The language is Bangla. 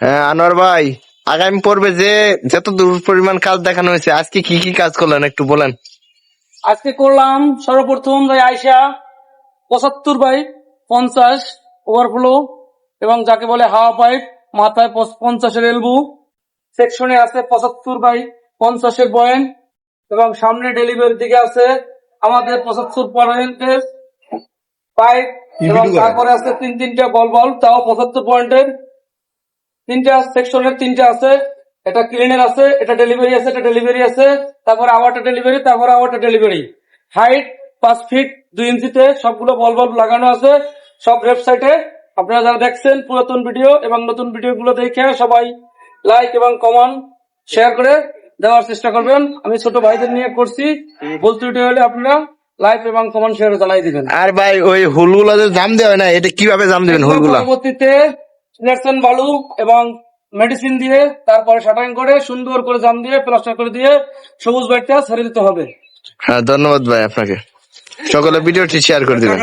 হ্যাঁ আনোয়ার ভাই আগামী পর্বে যে যত দূর পরিমাণ কাজ দেখানো হয়েছে আজকে কি কি কাজ করলেন একটু বলেন? আজকে করলাম সর্বপ্রথম যে আইসা পঁচাত্তর বাই পঞ্চাশ ওভারফ্লো এবং যাকে বলে হাওয়া পাইপ মাথায় পঁচ- পঞ্চাশের এলবু সেকশনে আছে পঁচাত্তর বাই পঞ্চাশের পয়েন্ট এবং সামনে ডেলিভারির দিকে আছে আমাদের পঁচাত্তর পয়েন্টের পাইপ এবং তারপরে আছে তিন তিনটা বল বল তাও পঁচাত্তর পয়েন্টের তিনটা সেকশনের তিনটা আছে এটা ক্লিনের আছে এটা ডেলিভারি আছে এটা ডেলিভারি আছে তারপরে আওয়ারটা ডেলিভারি তারপরে আওয়ারটা ডেলিভারি হাইট পাঁচ ফিট দুই ইঞ্চিতে সবগুলো বল বাল্ব লাগানো আছে সব ওয়েবসাইটে আপনারা যারা দেখছেন পুরাতন ভিডিও এবং নতুন ভিডিও গুলো দেখে সবাই লাইক এবং কমেন্ট শেয়ার করে দেওয়ার চেষ্টা করবেন। আমি ছোট ভাইদের নিয়ে করছি। বলতে হলে আপনারা লাইক এবং কমেন্ট শেয়ার জানাই দিবেন। আর ভাই ওই হুলগুলা যে জাম দেওয়া হয় না এটা কীভাবে জাম দিবেন হুলগুলা? পরবর্তীতে সিলেকশন বালু এবং মেডিসিন দিয়ে তারপরে শাটারিং করে সুন্দর করে জাম দিয়ে প্লাস্টার করে দিয়ে সবুজ বাইকটা ছেড়ে দিতে হবে। হ্যাঁ ধন্যবাদ ভাই আপনাকে। সকলে ভিডিওটি শেয়ার করে দিবেন।